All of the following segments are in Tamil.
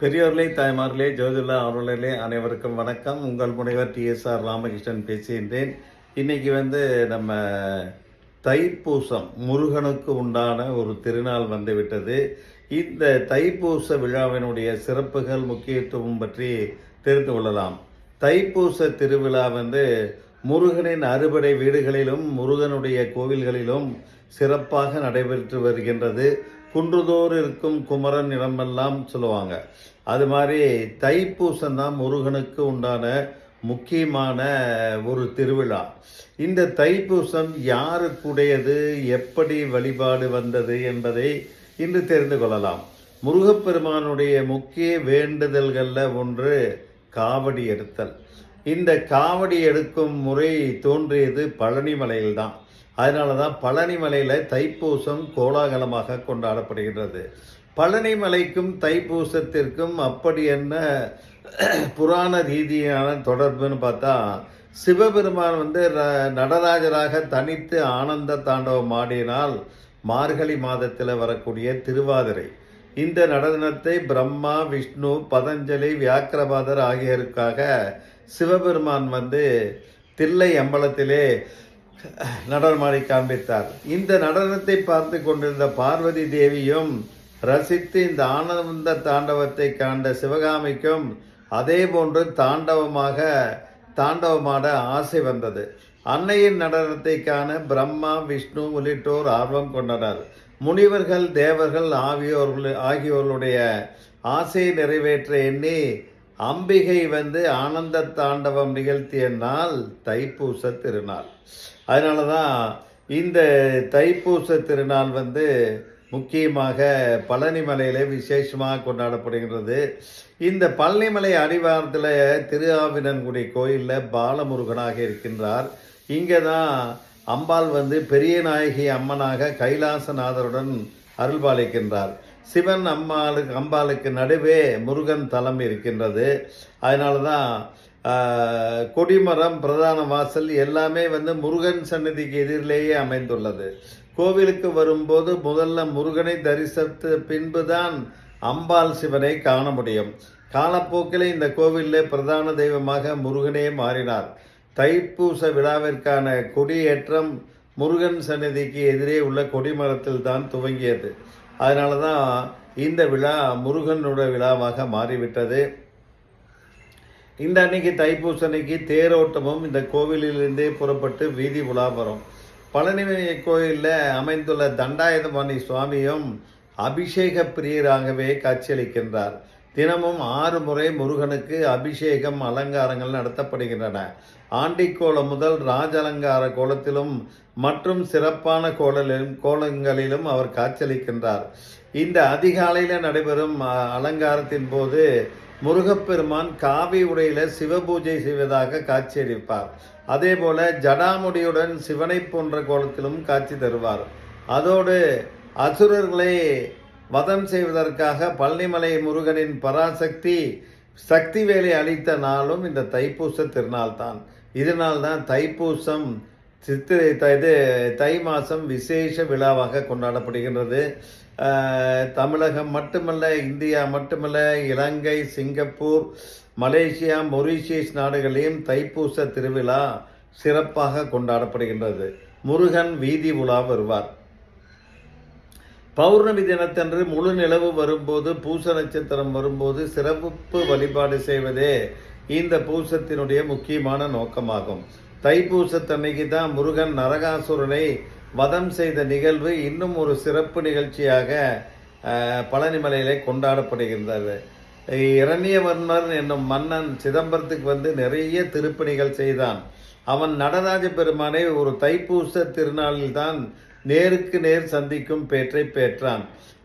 பெரியோர்களே தாய்மார்களே ஜோதிலா அவர்களே அனைவருக்கும் வணக்கம். உங்கள் முனைவர் டிஎஸ்ஆர் ராமகிருஷ்ணன் பேசுகின்றேன். இன்றைக்கி வந்து நம்ம தைப்பூசம் முருகனுக்கு உண்டான ஒரு திருநாள் வந்துவிட்டது. இந்த தைப்பூச விழாவினுடைய சிறப்புகள் முக்கியத்துவம் பற்றி தெரிந்து கொள்ளலாம். தைப்பூச திருவிழா வந்து முருகனின் அறுபடை வீடுகளிலும் முருகனுடைய கோவில்களிலும் சிறப்பாக நடைபெற்று வருகின்றது. குன்றுதோர் இருக்கும் குமரன் இடமெல்லாம் சொல்லுவாங்க. அது மாதிரி தைப்பூசம் தான் முருகனுக்கு உண்டான முக்கியமான ஒரு திருவிழா. இந்த தைப்பூசம் யாருக்குடையது எப்படி வழிபாடு வந்தது என்பதை இன்று தெரிந்து கொள்ளலாம். முருகப்பெருமானுடைய முக்கிய வேண்டுதல்களில் ஒன்று காவடி எடுத்தல். இந்த காவடி எடுக்கும் முறை தோன்றியது பழனிமலையில்தான். அதனால தான் பழனிமலையில் தைப்பூசம் கோலாகலமாக கொண்டாடப்படுகின்றது. பழனிமலைக்கும் தைப்பூசத்திற்கும் அப்படி என்ன புராண ரீதியான தொடர்புன்னு பார்த்தா சிவபெருமான் வந்து நடராஜராக தனித்து ஆனந்த தாண்டவம் ஆடினால் மார்கழி மாதத்தில் வரக்கூடிய திருவாதிரை. இந்த நடனத்தை பிரம்மா விஷ்ணு பதஞ்சலி வியாக்கிரபாதர் ஆகியோருக்காக சிவபெருமான் வந்து தில்லை அம்பலத்திலே நடனமாடி காண்பித்தார். இந்த நடனத்தை பார்த்து கொண்டிருந்த பார்வதி தேவியும் ரசித்து இந்த ஆனந்த தாண்டவத்தை காண்ட சிவகாமிக்கும் அதே போன்று தாண்டவமாக தாண்டவமாட ஆசை வந்தது. அன்னையின் நடனத்தை காண பிரம்மா விஷ்ணு உள்ளிட்டோர் ஆர்வம் கொண்டனர். முனிவர்கள் தேவர்கள் ஆகியோர்கள் ஆகியோருடைய ஆசையை நிறைவேற்ற எண்ணி அம்பிகை வந்து ஆனந்த தாண்டவம் நிகழ்த்திய நாள் தைப்பூச திருநாள். அதனால தான் இந்த தைப்பூச திருநாள் வந்து முக்கியமாக பழனிமலையில் விசேஷமாக கொண்டாடப்படுகின்றது. இந்த பழனிமலை அடிவாரத்தில் திருஆவினன்குடி கோயிலில் பாலமுருகனாக இருக்கின்றார். இங்கே தான் அம்பாள் வந்து பெரிய நாயகி அம்மனாக கைலாசநாதருடன் அருள்பாலிக்கின்றார் சிவன் அம்மாளுக்கு அம்பாளுக்கு நடுவே முருகன் தலம் இருக்கின்றது. அதனால தான் கொடிமரம் பிரதான வாசல் எல்லாமே வந்து முருகன் சன்னதிக்கு எதிரிலேயே அமைந்துள்ளது. கோவிலுக்கு வரும்போது முதல்ல முருகனை தரிசித்த பின்புதான் அம்பாள் சிவனை காண முடியும். காலப்போக்கில் இந்த கோவிலில் பிரதான தெய்வமாக முருகனே மாறினார். தைப்பூச விழாவிற்கான கொடியேற்றம் முருகன் சன்னதிக்கு எதிரே உள்ள கொடிமரத்தில் தான் துவங்கியது. அதனால தான் இந்த விழா முருகனோட விழாவாக மாறிவிட்டது. இந்த அன்னைக்கு தைப்பூச அன்னைக்கு தேரோட்டமும் இந்த கோவிலிலிருந்தே புறப்பட்டு வீதி உலா வரும். பழனி கோயிலில் அமைந்துள்ள தண்டாயுதபாணி சுவாமியும் அபிஷேக பிரியராகவே காட்சியளிக்கின்றார். தினமும் ஆறு முறை முருகனுக்கு அபிஷேகம் அலங்காரங்கள் நடத்தப்படுகின்றன. ஆண்டிக்கோலம் முதல் ராஜ அலங்கார கோலத்திலும் மற்றும் சிறப்பான கோலலிலும் கோலங்களிலும் அவர் காட்சியளிக்கின்றார். இந்த அதிகாலையில் நடைபெறும் அ, அலங்காரத்தின் போது முருகப்பெருமான் காவி உடையில சிவபூஜை செய்வதாக காட்சியளிப்பார். அதே போல ஜடாமுடியுடன் சிவனை போன்ற கோலத்திலும் காட்சி தருவார். அதோடு அசுரர்களை வதம் செய்வதற்காக பழனிமலை முருகனின் பராசக்தி சக்தி வேலை அளித்த நாளும் இந்த தைப்பூச திருநாள் தான் இதனால் தான் தைப்பூசம் சித்திரை த- இது தை மாதம் விசேஷ விழாவாக கொண்டாடப்படுகின்றது. தமிழகம் மட்டுமல்ல இந்தியா மட்டுமல்ல இலங்கை சிங்கப்பூர் மலேசியா மொரீஷியஸ் நாடுகளையும் தைப்பூச திருவிழா சிறப்பாக கொண்டாடப்படுகின்றது. முருகன் வீதி உலா வருவார். பௌர்ணமி தினத்தன்று முழு நிலவு வரும்போது பூச நட்சத்திரம் வரும்போது சிறப்பு வழிபாடு செய்வதே இந்த பூசத்தினுடைய முக்கியமான நோக்கமாகும். தைப்பூசத்தன்னைக்கு தான் முருகன் நரகாசுரனை வதம் செய்த நிகழ்வு இன்னும் ஒரு சிறப்பு நிகழ்ச்சியாக பழனிமலையிலே கொண்டாடப்படுகின்றது. இரணியவர்மன் என்னும் மன்னன் சிதம்பரத்துக்கு வந்து நிறைய திருப்பணிகள் செய்தான். அவன் நடராஜ பெருமானை ஒரு தைப்பூச திருநாளில் தான் நேருக்கு நேர் சந்திக்கும் பேற்றை பெற்றான்.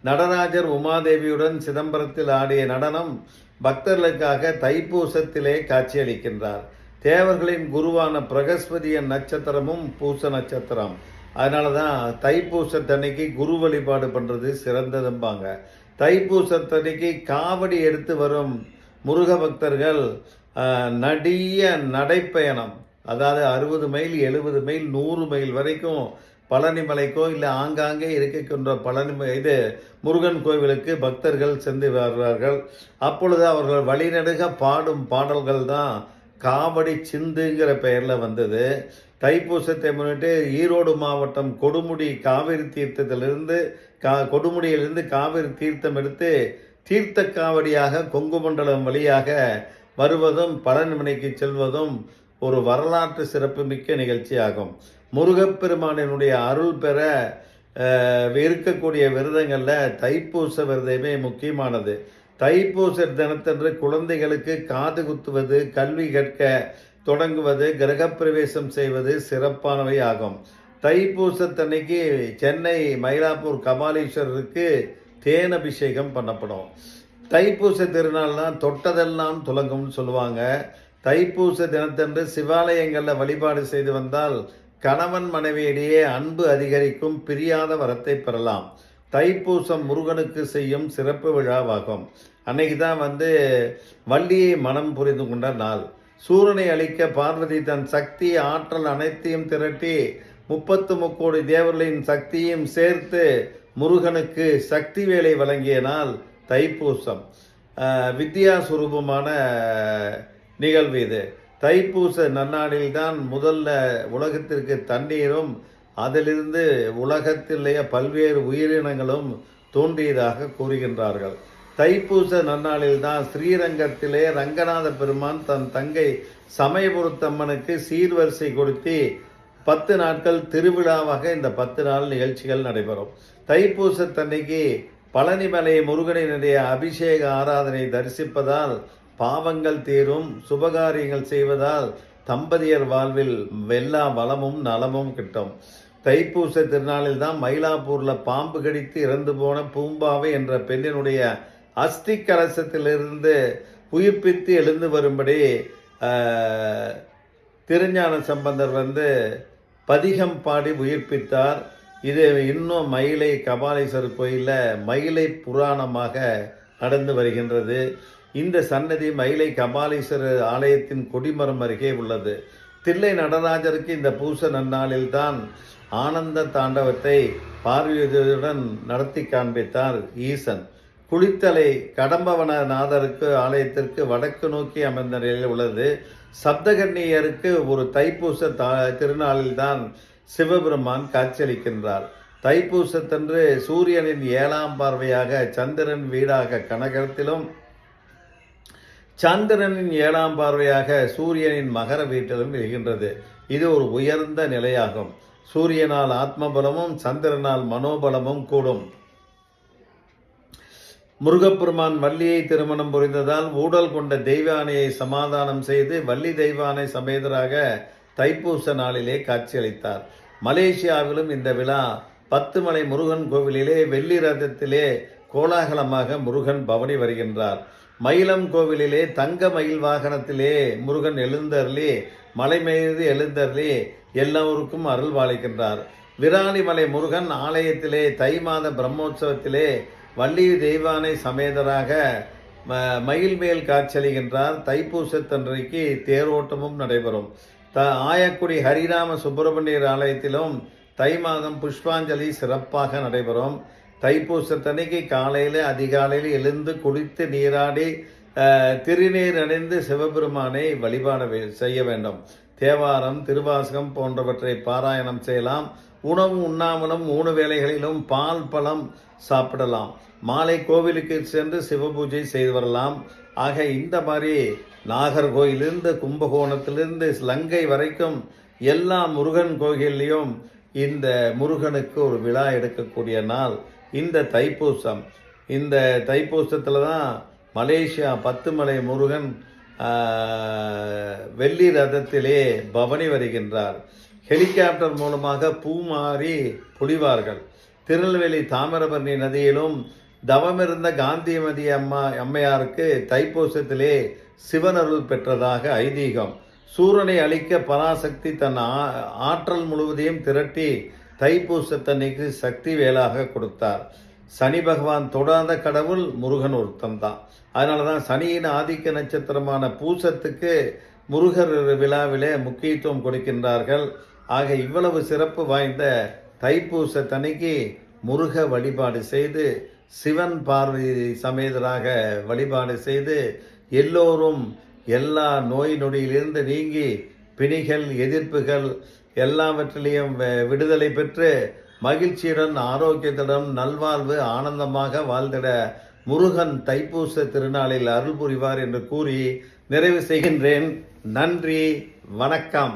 நடராஜர் உமாதேவியுடன் சிதம்பரத்தில் ஆடிய நடனம் பக்தர்களுக்காக தைப்பூசத்திலே காட்சியளிக்கின்றார். தேவர்களின் குருவான பிரகஸ்பதியின் நட்சத்திரமும் பூச நட்சத்திரம். அதனால தான் தைப்பூசத்தன்னைக்கு குரு வழிபாடு பண்ணுறது சிறந்ததும்பாங்க. தைப்பூசத்தன்னைக்கு காவடி எடுத்து வரும் முருக பக்தர்கள் நடிய நடைப்பயணம். அதாவது அறுபது மைல் எழுபது மைல் நூறு மைல் வரைக்கும் பழனிமலைக்கோ இல்லை ஆங்காங்கே இருக்கின்ற பழனி இது முருகன் கோவிலுக்கு பக்தர்கள் சென்று வருவார்கள் அப்பொழுது அவர்கள் வழிநடுக பாடும் பாடல்கள் தான் காவடி சிந்துங்கிற பெயரில் வந்தது. தைப்பூசத்தை முன்னிட்டு ஈரோடு மாவட்டம் கொடுமுடி காவிரி தீர்த்தத்திலிருந்து கா கொடுமுடியிலிருந்து காவிரி தீர்த்தம் எடுத்து தீர்த்த காவடியாக கொங்கு மண்டலம் வழியாக வருவதும் பழனிமலைக்கு செல்வதும் ஒரு வரலாற்று சிறப்புமிக்க நிகழ்ச்சியாகும். முருகப்பெருமானினுடைய அருள் பெற இருக்கக்கூடிய விரதங்களில் தைப்பூச விரதமே முக்கியமானது. தைப்பூச தினத்தன்று குழந்தைகளுக்கு காது குத்துவது கல்வி கற்க தொடங்குவது கிரகப்பிரவேசம் செய்வது சிறப்பானவை ஆகும். தைப்பூசத்தன்னைக்கு சென்னை மயிலாப்பூர் கபாலீஸ்வரருக்கு தேன் அபிஷேகம் பண்ணப்படும். தைப்பூச திருநாள்னால் தொட்டதெல்லாம் துலங்கும்னு சொல்லுவாங்க. தைப்பூச தினத்தன்று சிவாலயங்களில் வழிபாடு செய்து வந்தால் கணவன் மனைவியிடையே அன்பு அதிகரிக்கும் பிரியாத வரத்தை பெறலாம். தைப்பூசம் முருகனுக்கு செய்யும் சிறப்பு விழாவாகும். அன்னைக்கு தான் வந்து வள்ளியை மனம் புரிந்து கொண்ட நாள். சூரனை அழிக்க பார்வதி தன் சக்தி ஆற்றல் அனைத்தையும் திரட்டி முப்பத்து முக்கோடி தேவர்களின் சக்தியும் சேர்த்து முருகனுக்கு சக்தி வேலை வழங்கிய நாள் தைப்பூசம். வித்யா சுரூபமான நிகழ்வு இது. தைப்பூச நன்னாளில் தான் முதல்ல உலகத்திற்கு தண்ணீரும் அதிலிருந்து உலகத்திலேயே பல்வேறு உயிரினங்களும் தோன்றியதாக கூறுகின்றார்கள். தைப்பூச நன்னாளில் தான் ஸ்ரீரங்கத்திலே ரங்கநாத பெருமான் தன் தங்கை சமயபுரத்தம்மனுக்கு சீர்வரிசை கொடுத்து பத்து நாட்கள் திருவிழாவாக இந்த பத்து நாள் நிகழ்ச்சிகள் நடைபெறும். தைப்பூசத்தன்னைக்கு பழனிமலை முருகனினுடைய அபிஷேக ஆராதனை தரிசிப்பதால் பாவங்கள் தீரும் சுபகாரியங்கள் செய்வதால் தம்பதியர் வாழ்வில் எல்லா வளமும் நலமும் கிட்டும். தைப்பூச திருநாளில் தான் மயிலாப்பூரில் பாம்பு கடித்து இறந்து போன பூம்பாவை என்ற பெண்ணினுடைய அஸ்தி கலசத்திலிருந்து உயிர்ப்பித்து எழுந்து வரும்படி திருஞான சம்பந்தர் வந்து பதிகம் பாடி உயிர்ப்பித்தார். இது இன்னும் மயிலை கபாலீஸ்வரர் கோயிலில் மயிலை புராணமாக நடந்து வருகின்றது. இந்த சன்னதி மயிலை கபாலீஸ்வரர் ஆலயத்தின் கொடிமரம் அருகே உள்ளது. தில்லை நடராஜருக்கு இந்த பூச நன்னாளில்தான் ஆனந்த தாண்டவத்தை பார்வையுடன் நடத்தி காண்பித்தார் ஈசன். குளித்தலை கடம்பவனநாதருக்கு ஆலயத்திற்கு வடக்கு நோக்கி அமைந்த நிலையில் உள்ளது. சப்தகன்னியருக்கு ஒரு தைப்பூச தா திருநாளில்தான் சிவபெருமான் காட்சியளிக்கின்றார். தைப்பூசத்தன்று சூரியனின் ஏழாம் பார்வையாக சந்திரன் வீடாக கனகத்திலும் சந்திரனின் ஏழாம் பார்வையாக சூரியனின் மகர வீட்டிலும் இருக்கின்றது இது ஒரு உயர்ந்த நிலையாகும். சூரியனால் ஆத்மபலமும் சந்திரனால் மனோபலமும் கூடும். முருகப்பெருமான் வள்ளியை திருமணம் புரிந்ததால் ஊடல் கொண்ட தெய்வானையை சமாதானம் செய்து வள்ளி தெய்வானை சமேதராக தைப்பூச நாளிலே காட்சியளித்தார். மலேசியாவிலும் இந்த விழா பத்துமலை முருகன் கோவிலிலே வெள்ளி ரதத்திலே கோலாகலமாக முருகன் பவனி வருகின்றார். மயிலம் கோவிலிலே தங்க மயில் வாகனத்திலே முருகன் எழுந்தருளி மலை மீது எழுந்தருளி எல்லோருக்கும் அருள் பாலிக்கின்றார். விராலிமலை முருகன் ஆலயத்திலே தை மாத பிரம்மோற்சவத்திலே வள்ளி தெய்வானை சமேதராக ம- மயில் மேல் காட்சியளிக்கின்றார் தைப்பூசத்தன்றைக்கு தேரோட்டமும் நடைபெறும். த ஆயக்குடி ஹரிராம சுப்பிரமணியர் ஆலயத்திலும் தை மாதம் புஷ்பாஞ்சலி சிறப்பாக நடைபெறும். தைப்பூசத்தன்னைக்கு காலையில் அதிகாலையில் எழுந்து குடித்து நீராடி திருநீர் அணிந்து சிவபெருமானை வழிபாட வே- செய்ய வேண்டும். தேவாரம் திருவாசகம் போன்றவற்றை பாராயணம் செய்யலாம். உணவு உண்ணாமலும் மூணு வேளைகளிலும் பால் பழம் சாப்பிடலாம். மாலை கோவிலுக்கு சென்று சிவபூஜை செய்து வரலாம். ஆக இந்த மாதிரி நாகர்கோயிலிருந்து கும்பகோணத்திலிருந்து லங்கை வரைக்கும் எல்லா முருகன் கோயில்லையும் இந்த முருகனுக்கு ஒரு விழா எடுக்கக்கூடிய நாள். இந்த தைப்பூசம். இந்த தைப்பூசத்தில் தான் மலேசியா பத்துமலை முருகன் வெள்ளி ரதத்திலே பவனி வருகின்றார். ஹெலிகாப்டர் மூலமாக பூமாறி பொழிவார்கள் திருநெல்வேலி தாமிரபரணி நதியிலும் தவமிருந்த காந்திமதி அம்மா அம்மையாருக்கு தைப்பூசத்திலே சிவனருள் பெற்றதாக ஐதீகம். சூரனை அழிக்க பராசக்தி தன் ஆ- ஆற்றல் முழுவதையும் திரட்டி தைப்பூசத்தன்னைக்கு சக்தி வேலாக கொடுத்தார். சனி பகவான் தொடாத கடவுள் முருகன் ஒருத்தம் தான். அதனால தான் சனியின் ஆதிக்க நட்சத்திரமான பூசத்துக்கு முருகர் விழாவிலே முக்கியத்துவம் கொடுக்கின்றார்கள். ஆக இவ்வளவு சிறப்பு வாய்ந்த தைப்பூச தனிக்கு முருக வழிபாடு செய்து சிவன் பார்வதி சமேதராக வழிபாடு செய்து எல்லோரும் எல்லா நோய் நொடியிலிருந்து நீங்கி பிணிகள் எதிர்ப்புகள் எல்லாவற்றிலையும் விடுதலை பெற்று மகிழ்ச்சியுடன் ஆரோக்கியத்துடன் நல்வாழ்வு ஆனந்தமாக வாழ்ந்திட முருகன் தைப்பூச திருநாளில் அருள் புரிவார் என்று கூறி நிறைவு செய்கின்றேன். நன்றி வணக்கம்.